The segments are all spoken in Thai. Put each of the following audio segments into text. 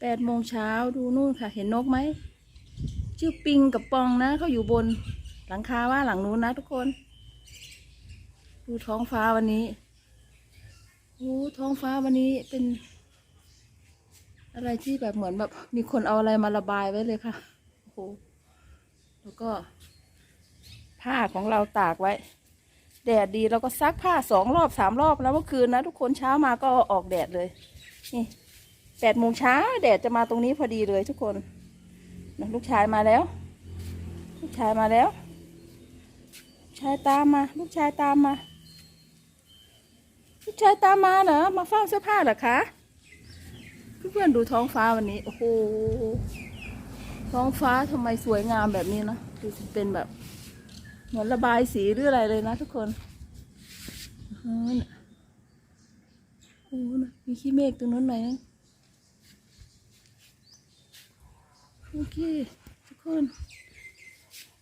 แปดโมงเช้าดูนู่นค่ะ เห็นนกไหม ชื่อปิงกับปองนะเขาอยู่บนหลังคาว่าหลังนู้นนะทุกคน ดูท้องฟ้าวันนี้โอ้ท้องฟ้าวันนี้เป็น อะไรที่แบบเหมือนแบบมีคนเอาอะไรมาระบายไว้เลยค่ะโอ้โหแล้วก็ ผ้าของเราตากไว้ แดดดีเราก็ซักผ้าสองรอบสามรอบแล้วเมื่อคืนนะ ทุกคนเช้ามาก็ออกแดดเลยนี่ แปดโมงเช้าแดดจะมาตรงนี้พอดีเลยทุกคนลูกชายมาแล้ว ลูกชายมาแล้ว ชายตามมา ลูกชายตามมา ลูกชายตามมาเหรอมาเฝ้าเสื้อผ้าเหรอคะเพื่อนๆดูท้องฟ้าวันนี้ โอ้โห ท้องฟ้าทำไมสวยงามแบบนี้นะดูเป็นแบบ เหมือนระบายสีหรืออะไรเลยนะทุกคนโอ้โหมีขี้เมฆตรงนู้นไหมนะโอ เคทุกคน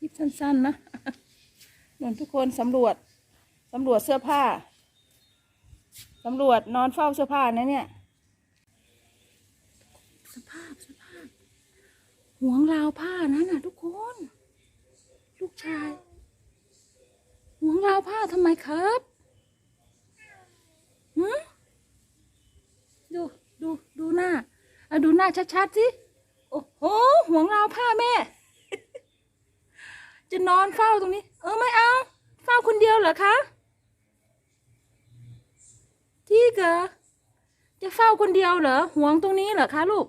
ยิบสั้นๆนะเหมือนทุกคนสำรวจสำรวจเสื้อผ้าสำรวจนอนเฝ้าเสื้อผ้านะเนี่ย สภาพสภาพห่วงราวผ้านั่นน่ะ ทุกคน ลูกชายห่วงราวผ้าทำไมครับหืมดูดูดูหน้าเอาดูหน้าชัดๆสิ ห่วงราวผ้าแม่ จะนอนเฝ้าตรงนี้ เออไม่เอา เฝ้าคนเดียวเหรอคะที่เกอจะเฝ้าคนเดียวเหรอห่วงตรงนี้เหรอคะลูก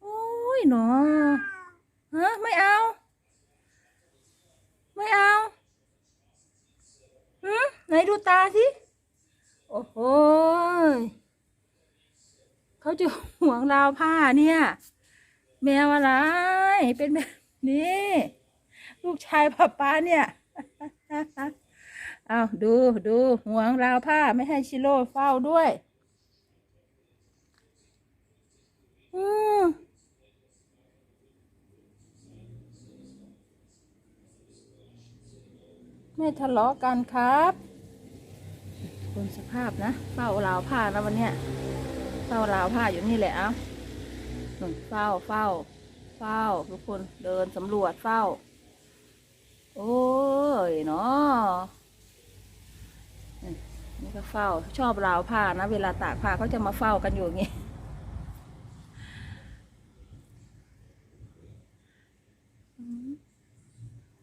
โอ้ยหนอฮะไม่เอา ไม่เอาหืมไหนดูตาสิโอ้โหเขาจะห่วงราวผ้าเนี่ย แมวอะไร เป็นแบบนี้ ลูกชายป้าป้าเนี่ยเอาดูดูห่วงราวผ้าไม่ให้ชิโร่เฝ้าด้วยอืมไม่ทะเลาะกันครับคนสภาพนะเฝ้าราวผ้านะวันเนี้ยเฝ้าราวผ้าอยู่นี่แหละเอา เฝ้าเฝ้า เฝ้า ทุกคนเดินสำรวจเฝ้า โอ้ยเนาะนี่ก็เฝ้า ชอบราวผ้านะ เวลาตากผ้าเขาจะมาเฝ้ากันอยู่อย่างงี้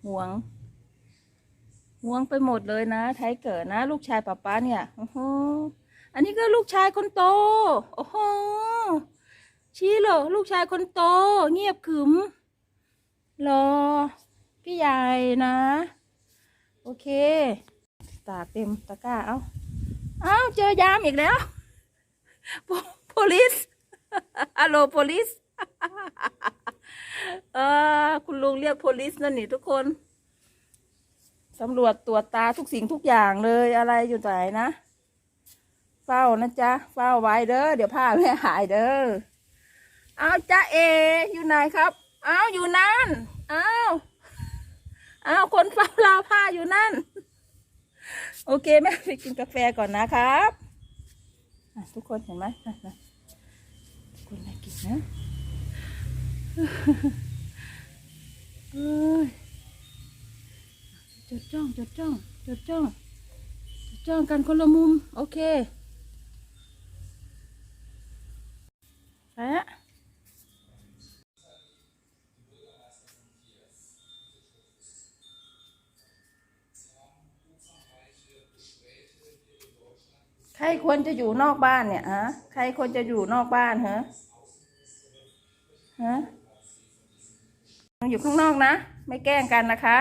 ห่วงห่วงไปหมดเลยนะไทเกิดนะ ลูกชายป้าป้าเนี่ยโอ้โหอันนี้ก็ลูกชายคนโต โอ้โห ชี้เหรอลูกชายคนโต เงียบขึม รอ พี่ใหญ่นะ โอเค ตากเต็มตะกร้า เอาเอาเจอยามอีกแล้วโพลิสฮัลโหลโพลิสเออคุณลุงเรียกโพลิสนั่นนี่ทุกคนสำรวจตรวจตาทุกสิ่งทุกอย่างเลยอะไรอยู่ไหนนะ เฝ้านะจ๊ะ เฝ้าไว้เด้อ เดี๋ยวผ้าไม่หายเด้อ เอาจ้าเอ อยู่ไหนครับ เอาอยู่นั่น เอาเอาคนเฝ้าราวผ้าอยู่นั่น โอเคแม่ไปกินกาแฟก่อนนะครับทุกคนเห็นไหมอะนะทุกคนน่ากินนะเอ้ยจดจ้องจดจ้องจดจ้องจดจ้องกันคนละมุม โอเค รควรจะอยู่นอกบ้านเนี่ยฮะ ใครควรจะอยู่นอกบ้านฮะฮะอยู่ข้างนอกนะ ไม่แกล้งกันนะคะ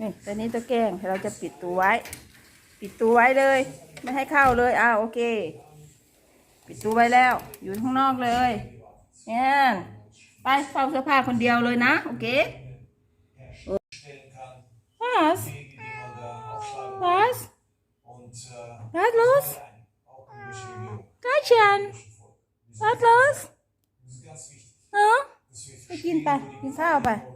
นี่ตอนนี้ตัวแกล้งเราจะปิดตัวไว้ ปิดตัวไว้เลย ไม่ให้เข้าเลยอ้าวโอเค ปิดตัวไว้แล้ว อยู่ข้างนอกเลยเนี่ยไปเฝ้าเสื้อผ้าคนเดียวเลยนะ โอเค Was? Was? Was los? Katjan, was los? Ja? Ich bin da. Ich bin da.